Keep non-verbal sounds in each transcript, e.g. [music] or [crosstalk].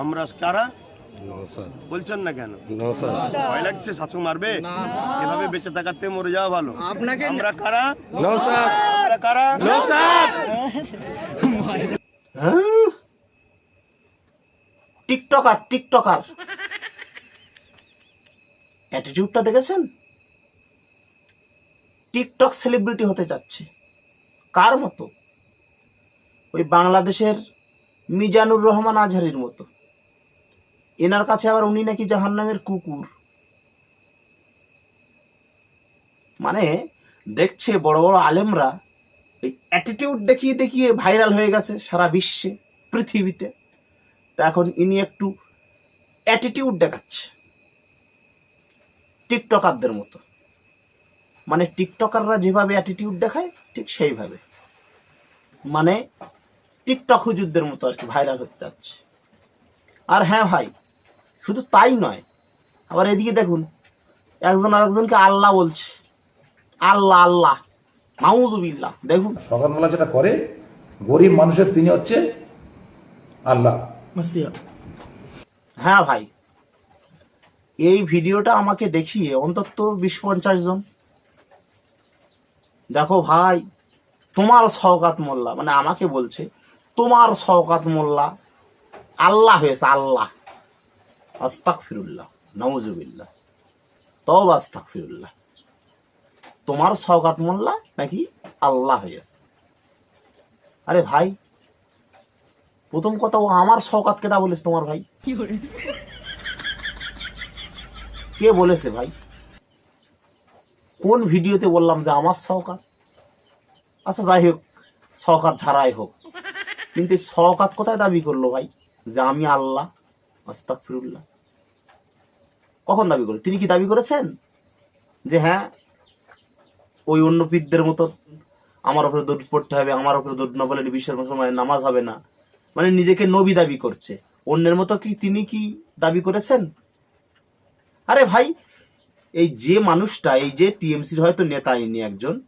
আমরা কারা? বলছেন না কেন? ভয় লাগছে শাসক মারবে? এভাবে বেঁচে থাকার থেকে মরে যাওয়া ভালো। আপনাকে আমরা কারা? আমরা কারা? হ্যাঁ? TikToker TikToker. অ্যাটিটিউডটা দেখেছেন? টিকটক সেলিব্রিটি হতে যাচ্ছে। কার মতো? ওই বাংলাদেশের মিজানুর রহমান আজহারির মতো। এনার কাছে আবার উনি নাকি জাহান্নামের কুকুর। মানে দেখছে বড় বড় আলেমরা, এই অ্যাটিটিউড দেখিয়ে দেখিয়ে ভাইরাল হয়ে গেছে সারা বিশ্বে, পৃথিবীতে। তা এখন ইনি একটু অ্যাটিটিউড দেখাচ্ছে। টিকটকারদের মতো। মানে টিকটকাররা যেভাবে অ্যাটিটিউড দেখায়, ঠিক সেইভাবে। মানে টিকটক হুজুরদের মতো আর কি ভাইরাল হতে যাচ্ছে। আর হ্যাঁ ভাই শুধু তাই নয়। আবার এদিকে দেখুন একজন আরেকজনকে আল্লাহ বলছে। আল্লাহ আল্লাহ। মাউজুবিল্লাহ দেখুন। সকালবেলা যেটা করে গরিব মানুষের তিনি হচ্ছে আল্লাহ। হ্যাঁ ভাই এই ভিডিওটা আমাকে দেখিয়ে অন্তত বিশ পঞ্চাশ জন। দেখো ভাই তোমার শওকাত মোল্লা মানে আমাকে বলছে তোমার শওকাত মোল্লা আল্লাহ হয়েছে আল্লাহ। আস্তাক ফিরুল্লাহ নওজুবিল্লাহ তব আস্তাক ফিরুল্লাহ তোমার শওকাত মোল্লা নাকি আল্লাহ হয়েছে আরে ভাই প্রথম কথা ও আমার শওকাত কেটা বলিস তোমার ভাই? কে বলেছে ভাই? কোন ভিডিওতে বললাম যে আমার শওকাত আচ্ছা যাই হোক শওকাত ছাড়াই হোক। কিন্তু এই শওকাত কোথায় দাবি করল ভাই? যে আমি আল্লাহ আস্তাক ফিরুল্লাহ কখন দাবি করে? তিনি কি দাবি করেছেন? যে হ্যাঁ ওই অন্য পীরদের মতো আমার ওপরে দৌড় পড়তে হবে, আমার ওপরে দৌড় না বলে বিশ্বের মুসলমানের নামাজ হবে না। মানে নিজেকে নবী দাবি করছে। অন্যের মতো কি তিনি কি দাবি করেছেন? আরে ভাই, এই যে মানুষটা, এই যে টিএমসির হয়তো নেতা ইনি একজন,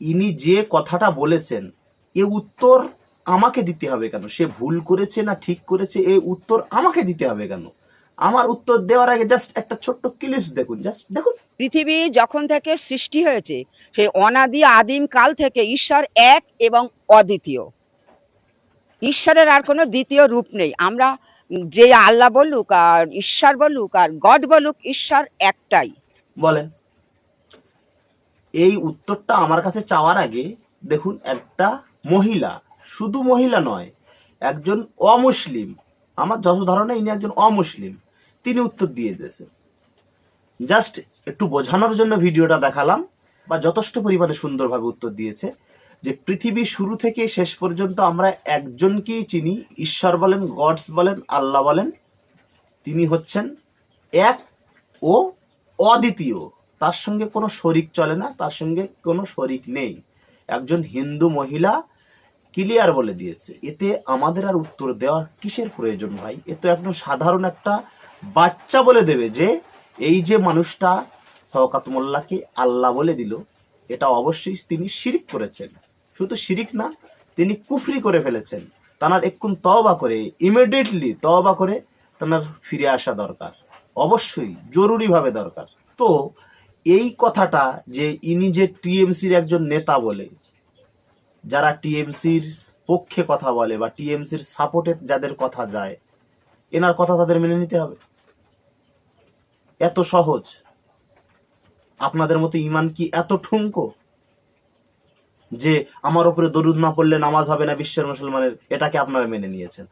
ইনি যে কথাটা বলেছেন, এ উত্তর আমাকে দিতে হবে কেন? সে ভুল করেছে না ঠিক করেছে? এই উত্তর আমাকে দিতে হবে কেন? আমার উত্তর দেওয়ার আগে জাস্ট একটা ছোট্ট ক্লিপস দেখুন জাস্ট দেখুন। পৃথিবী যখন থেকে সৃষ্টি হয়েছে সেই অনাদি আদিম কাল থেকে ঈশ্বর এক এবং অদ্বিতীয়। ঈশ্বরের আর কোনো দ্বিতীয় রূপ নেই। আমরা যে আল্লাহ বলুক আর ঈশ্বর বলুক আর গড বলুক ঈশ্বর একটাই। বলেন। এই উত্তরটা আমার কাছে চাওয়ার আগে দেখুন একটা মহিলা শুধু মহিলা নয়, একজন অমুসলিম। আমার যত ধারণা, ইনি একজন অমুসলিম। তিনি উত্তর দিয়ে দিয়েছেন জাস্ট একটু বোঝানোর জন্য ভিডিওটা দেখালাম, বা যথেষ্ট পরিমাণে সুন্দরভাবে উত্তর দিয়েছে যে পৃথিবী শুরু থেকে শেষ পর্যন্ত আমরা একজনকেই চিনি, ঈশ্বর বলেন, গডস বলেন, আল্লাহ বলেন। তিনি হচ্ছেন এক ও অদ্বিতীয়। তার সঙ্গে কোনো শরিক চলে না, তার সঙ্গে কোনো শরিক নেই। একজন হিন্দু মহিলা ক্লিয়ার বলে দিয়েছে। এতে আমাদের আর উত্তর দেওয়া কিসের প্রয়োজন ভাই? এ তো একদম সাধারণ একটা বাচ্চা বলে দেবে যে, এই যে মানুষটা শওকাত মোল্লাকে আল্লাহ বলে দিল, এটা অবশ্যই তিনি শিরিক করেছেন। শুধু শিরিক না, তিনি কুফরি করে ফেলেছেন। তার এক্ষুন তওবা করে, ইমিডিয়েটলি তওবা করে তার ফিরে আসা দরকার। অবশ্যই, জরুরিভাবে দরকার। তো, এই কথাটা যে ইনি যে টিএমসির একজন নেতা বলে যারা টিএমসির পক্ষে কথা বলে বা টিএমসির সাপোর্টে যাদের কথা যায়, এনার কথা তাদের মেনে নিতে হবে। এত সহজ। আপনাদের মতো ইমান কি এত ঠুঙ্কো যে আমার উপরে দরুদ না পড়লে নামাজ হবে না বিশ্বের মুসলমানের, এটাকে আপনারা মেনে নিয়েছেন।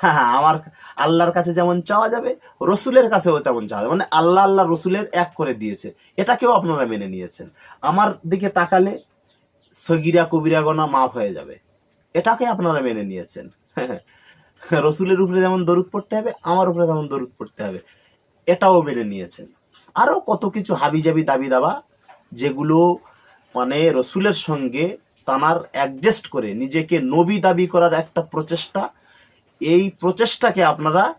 হ্যাঁ আমার আল্লাহর কাছে যেমন চাওয়া যাবে, রসুলের কাছেও তেমন চাওয়া যাবে। মানে আল্লাহ আল্লাহ রসুলের এক করে দিয়েছে। এটাকেও আপনারা মেনে নিয়েছেন। আমার দিকে তাকালে সগিরা কবিরা গোনা মাফ হয়ে যাবে। এটাকে আপনারা মেনে নিয়েছেন। [laughs] রসুলের উপরে যেমন দরুদ পড়তে হবে, আমার উপরে তেমন দরুদ পড়তে হবে। এটাও মেনে নিয়েছেন। আরও কত কিছু হাবিজাবি দাবি দাবা, যেগুলো মানে রসুলের সঙ্গে তানার অ্যাডজাস্ট করে নিজেকে নবী দাবি করার একটা প্রচেষ্টা, এই প্রচেষ্টাকে আপনারা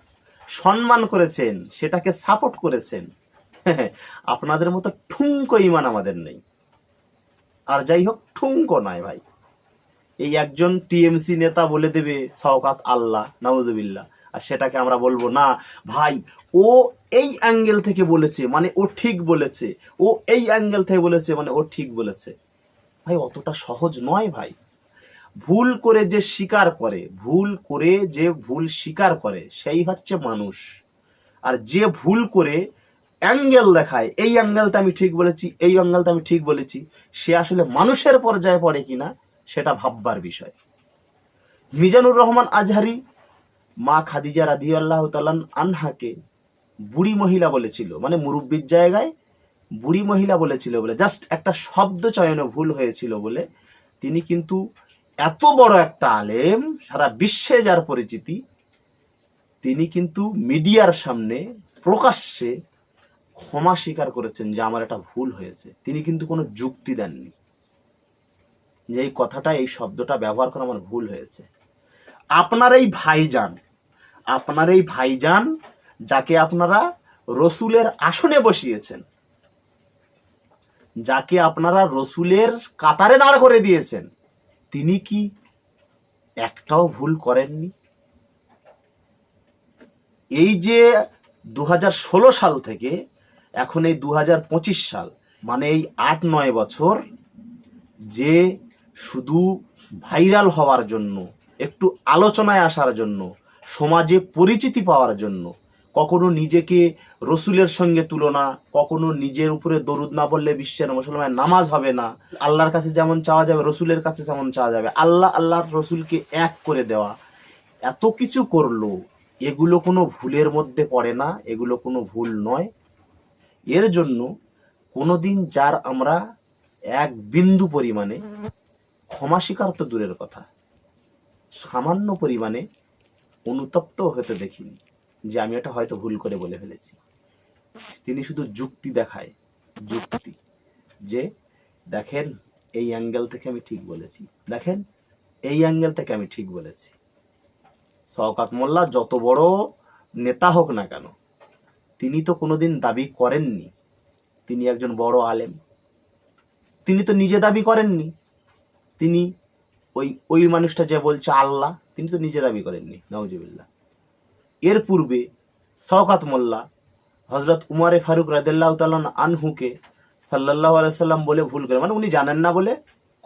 সম্মান করেছেন, সেটাকে সাপোর্ট করেছেন। [laughs] আপনাদের মতো ঠুঙ্কো ইমান আমাদের নেই। আর যাই হোক ঠুঙ্কো নয় ভাই। এই একজন টিএমসি নেতা বলে দেবে সওকাত আল্লাহ নওয়াজবিল্লাহ আর সেটাকে আমরা বলব, না, ভাই, ও এই অ্যাঙ্গেল থেকে বলেছে মানে ও ঠিক বলেছে। ও এই অ্যাঙ্গেল থেকে বলেছে মানে ও ঠিক বলেছে। ভাই, অতটা সহজ নয় ভাই। ভুল করে যে স্বীকার করে, ভুল করে যে ভুল স্বীকার করে, সেই হচ্ছে মানুষ। আর যে ভুল করে অ্যাঙ্গেল দেখায়। এই অ্যাঙ্গেলটা আমি ঠিক বলেছি, এই অ্যাঙ্গেলটা আমি ঠিক বলেছি। সে আসলে মানুষের পর্যায়ে পড়ে কিনা, সেটা ভাববার বিষয়। মিজানুর রহমান আজহারি মা খাদিজা রাধি আল্লাহ তালান আনহাকে বুড়ি মহিলা বলেছিল মানে মুরব্বীর জায়গায় বুড়ি মহিলা বলেছিল বলে জাস্ট একটা শব্দ চয়নে ভুল হয়েছিল বলে, তিনি কিন্তু এত বড় একটা আলেম, সারা বিশ্বে যার পরিচিতি, তিনি কিন্তু মিডিয়ার সামনে প্রকাশ্যে ক্ষমা স্বীকার করেছেন যে আমার এটা ভুল হয়েছে। তিনি কিন্তু কোনো যুক্তি দেননি যে এই কথাটা, এই শব্দটা ব্যবহার করা আমার ভুল হয়েছে। আপনার এই ভাইজান, আপনার এই ভাইজান যাকে আপনারা রসুলের আসনে বসিয়েছেন, যাকে আপনারা রসুলের কাতারে দাঁড় করে দিয়েছেন, তিনি কি একটাও ভুল করেননি? এই যে দু হাজার ষোলো সাল থেকে এখন এই দু হাজার পঁচিশ সাল মানে এই আট নয় বছর যে শুধু ভাইরাল হওয়ার জন্য, একটু আলোচনায় আসার জন্য, সমাজে পরিচিতি পাওয়ার জন্য, কখনো নিজেকে রসুলের সঙ্গে তুলনা কখনো নিজের উপরে দরুদ না বললে বিশ্বের মুসলমানের নামাজ হবে না, আল্লাহর কাছে যেমন চাওয়া যাবে, রসুলের কাছে যেমন চাওয়া যাবে, আল্লাহ আল্লাহর রসুলকে এক করে দেওয়া, এত কিছু করল, এগুলো কোনো ভুলের মধ্যে পড়ে না, এগুলো কোনো ভুল নয়। এর জন্য কোনোদিন যার আমরা এক বিন্দু পরিমাণে ক্ষমা স্বীকার তো দূরের কথা, সামান্য পরিমাণে অনুতপ্ত হতে দেখিনি যে আমি এটা হয়তো ভুল করে বলে ফেলেছি। তিনি শুধু যুক্তি দেখায়, যুক্তি যে দেখেন এই অ্যাঙ্গেল থেকে আমি ঠিক বলেছি, দেখেন এই অ্যাঙ্গেল থেকে আমি ঠিক বলেছি। শওকাত মোল্লা যত বড় নেতা হোক না কেন তিনি তো কোনোদিন দাবি করেননি। তিনি একজন বড় আলেম। তিনি তো নিজে দাবি করেননি। তিনি ওই ওই মানুষটা যে বলছে আল্লাহ, তিনি তো নিজে দাবি করেননি নওজুবিল্লাহ এর পূর্বে শওকাত মোল্লা হজরত উমারে ফারুক রাদেল্লাহ তালন আনহুকে সাল্লাহ আলাইসাল্লাম বলে ভুল করে মানে উনি জানেন না বলে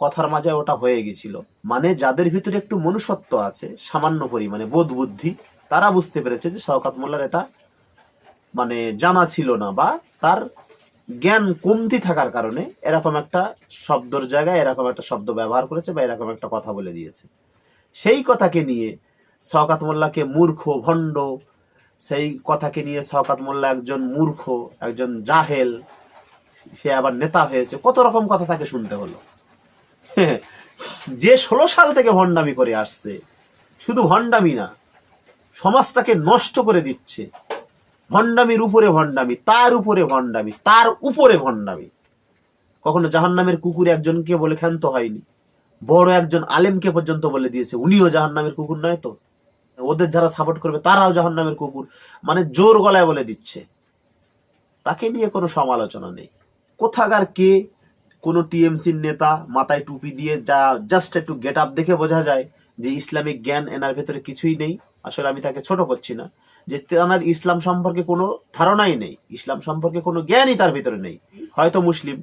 কথার মাঝে ওটা হয়ে গেছিল মানে যাদের ভিতরে একটু মনুষ্যত্ব আছে, সামান্য পরিমাণে, বোধ বুদ্ধি, তারা বুঝতে পেরেছে যে শওকাত মোল্লার এটা মানে জানা ছিল না বা তার জ্ঞান কমতি থাকার কারণে এরকম একটা শব্দর জায়গায় এরকম একটা শব্দ ব্যবহার করেছে বা এরকম একটা কথা বলে দিয়েছে। সেই কথাকে নিয়ে শওকাত মোল্লাকে মূর্খ, ভণ্ড, সেই কথাকে নিয়ে শওকাত মোল্লা একজন মূর্খ, একজন জাহেল, সে আবার নেতা হয়েছে, কত রকম কথা তাকে শুনতে হলো। যে ষোলো সাল থেকে ভণ্ডামি করে আসছে, শুধু ভণ্ডামি না, সমাজটাকে নষ্ট করে দিচ্ছে। ভণ্ডামির উপরে ভণ্ডামি, তার উপরে ভণ্ডামি, তার উপরে ভণ্ডামি। কখনো জাহান্নামের কুকুর একজনকে বলে ক্ষান্ত হয়নি, বড় একজন আলেমকে পর্যন্ত বলে দিয়েছে, উনিও জাহান্নামের কুকুর নয় তো? ওদের যারা সাপোর্ট করবে, তারাও জাহান্নামের কুকুর মানে জোর গলায় বলে দিচ্ছে। তাকে নিয়ে কোনো সমালোচনা নেই। কোথাকার কে, কোনো টিএমসির নেতা মাথায় টুপি দিয়ে যা জাস্ট একটু গেট আপ দেখে বোঝা যায় যে ইসলামিক জ্ঞান এনার ভেতরে কিছুই নেই। আসলে আমি তাকে ছোট করছি না। যে তার ইসলাম সম্পর্কে কোনো ধারণাই নেই, ইসলাম সম্পর্কে কোনো জ্ঞানই তার ভিতরে নেই। হয়তো মুসলিম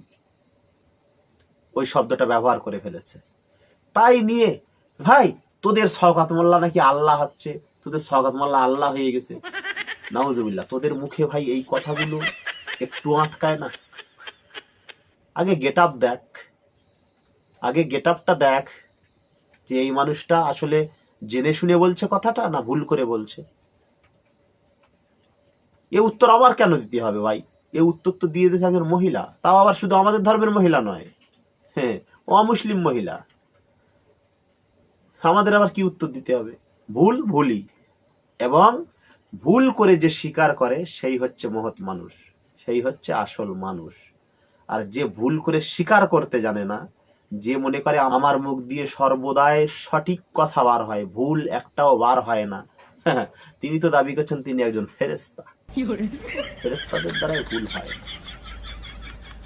ওই শব্দটা ব্যবহার করে ফেলেছে। তাই নিয়ে, ভাই, তোদের সওগাত মোল্লা নাকি আল্লাহ হচ্ছে? তোদের সওগাত মোল্লা আল্লাহ হয়ে গেছে। নাউজুবিল্লাহ, তোদের মুখে ভাই এই কথাগুলো একটু আটকায় না। আগে গেট আপ দেখ। আগে গেট আপটা দেখ যে এই মানুষটা আসলে জেনে শুনে বলছে কথাটা না ভুল করে বলছে? এ উত্তর আবার কেন দিতে হবে ভাই? এ উত্তর তো দিয়ে দিয়েছে একজন মহিলা। তাও আবার শুধু আমাদের ধর্মের মহিলা নয়। হ্যাঁ অমুসলিম মহিলা। আমাদের আবার কি উত্তর দিতে হবে? ভুল ভুলই। এবং ভুল করে যে স্বীকার করে, সেই হচ্ছে মহৎ মানুষ। সেই হচ্ছে আসল মানুষ। আর যে ভুল করে স্বীকার করতে জানে না, যে মনে করে আমার মুখ দিয়ে সর্বদাই সঠিক কথা বার হয়, ভুল একটাও বার হয় না তিনি তো দাবি করছেন তিনি একজন ফেরেস্তা ফেরেস্তাদের দ্বারাই ভুল হয়।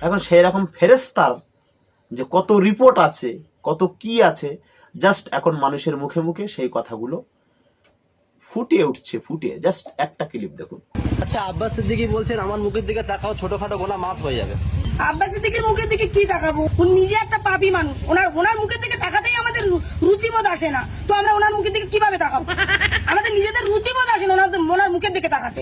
এখন সেই রকম ফেরেস্তার যে কত রিপোর্ট আছে কত কি আছে জাস্ট এখন মানুষের মুখে মুখে সেই কথাগুলো ফুটে উঠছে ফুটে জাস্ট একটা ক্লিপ দেখুন। আচ্ছা আব্বাস সিদ্দিকি বলছেন আমার মুখের দিকে তাকাও ছোটখাটো গোনা মাফ হয়ে যাবে। আব্বাস সিদ্দিকের মুখের দিকে কি তাকাবো? উনি নিজে একটা পাপী মানুষ। ওনার ওনার মুখের দিকে তাকাতেই আমাদের রুচিবোধ আসে না। তো আমরা ওনার মুখের দিকে কীভাবে তাকাবো? আমাদের নিজেদের রুচিবোধ আসে না ওনাদের ওনার মুখের দিকে তাকাতে।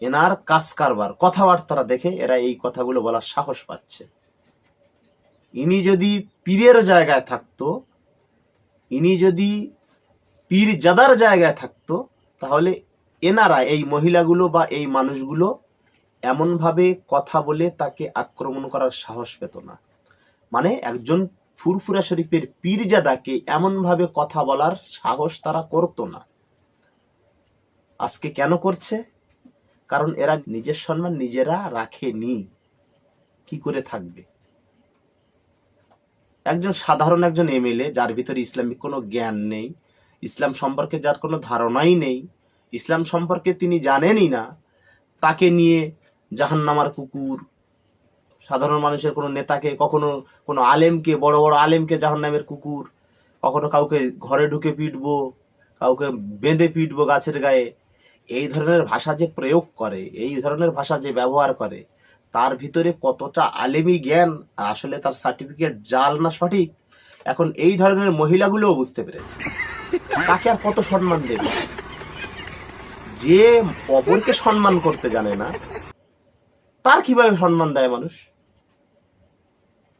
এনার কাজ কারবার, কথাবার্তা দেখে এরা এই কথাগুলো বলার সাহস পাচ্ছে। ইনি যদি পীরের জায়গায় থাকতো, ইনি যদি পীর জাদার জায়গায় থাকতো, তাহলে এনারা এই মহিলাগুলো বা এই মানুষগুলো এমনভাবে কথা বলে তাকে আক্রমণ করার সাহস পেত না। মানে একজন ফুরফুরা শরীফের পীরজাদাকে এমনভাবে কথা বলার সাহস তারা করতো না। আজকে কেন করছে? কারণ এরা নিজের সম্মান নিজেরা রাখেনি। কি করে থাকবে? একজন সাধারণ একজন এমএলএ, যার ভিতরে ইসলামিক কোনো জ্ঞান নেই, ইসলাম সম্পর্কে যার কোনো ধারণাই নেই, ইসলাম সম্পর্কে তিনি জানেনই না, তাকে নিয়ে জাহান্নামার কুকুর, সাধারণ মানুষের কোনো নেতাকে, কখনো কোনো আলেমকে, বড় বড় আলেমকে জাহান্নামের কুকুর, কখনো কাউকে ঘরে ঢুকে পিটবো, কাউকে বেঁধে পিটবো গাছের গায়ে এই ধরনের ভাষা যে প্রয়োগ করে, এই ধরনের ভাষা যে ব্যবহার করে, তার ভিতরে কতটা আলেমি জ্ঞান আর আসলে তার সার্টিফিকেট জাল না সঠিক, এখন এই ধরনের মহিলাগুলোও বুঝতে পেরেছে। তাকে আর কত সম্মান দেবে? যে অপরকে সম্মান করতে জানে না, তার কীভাবে সম্মান দেয় মানুষ?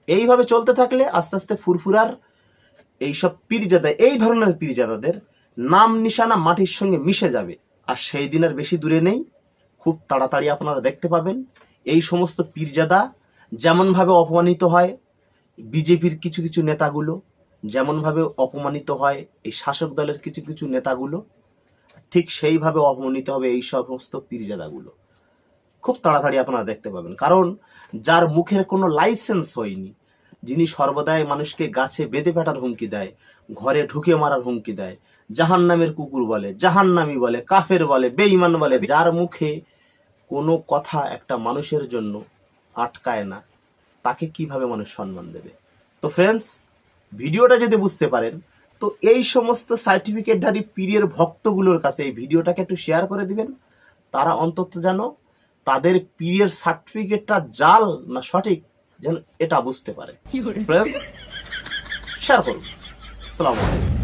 এইভাবে চলতে থাকলে আস্তে আস্তে ফুরফুরার এইসব পীরজাদা, এই ধরনের পীরজাদাদের নাম নিশানা মাটির সঙ্গে মিশে যাবে। আর সেই দিন আর বেশি দূরে নেই। খুব তাড়াতাড়ি আপনারা দেখতে পাবেন। এই সমস্ত পীরজাদা যেমনভাবে অপমানিত হয় বিজেপির কিছু কিছু নেতাগুলো, যেমনভাবে অপমানিত হয় এই শাসক দলের কিছু কিছু নেতাগুলো, ঠিক সেইভাবে অপমানিত হবে এই সমস্ত পীরজাদাগুলো। খুব তাড়াতাড়ি আপনারা দেখতে পাবেন। কারণ যার মুখের কোনো লাইসেন্স হয়নি, যিনি সর্বদাই মানুষকে গাছে বেঁধে ফেটার হুমকি দেয়, ঘরে ঢুকে মারার হুমকি দেয় জাহান নামের কুকুর বলে জাহান্নামি বলে কাফের বলে বেঈমান বলে যার মুখে কোনো কথা একটা মানুষের জন্য আটকায় না তাকে কীভাবে মানুষ সম্মান দেবে? তো ফ্রেন্ডস ভিডিওটা যদি বুঝতে পারেন তো এই সমস্ত সার্টিফিকেটধারী পীরের ভক্তগুলোর কাছে এই ভিডিওটাকে একটু শেয়ার করে দিবেন। তারা অন্তত যেন তাদের পীরের সার্টিফিকেটটা জাল না সঠিক যেন এটা বুঝতে পারে। ফ্রেন্ডস শেয়ার করুন। আসসালামু আলাইকুম।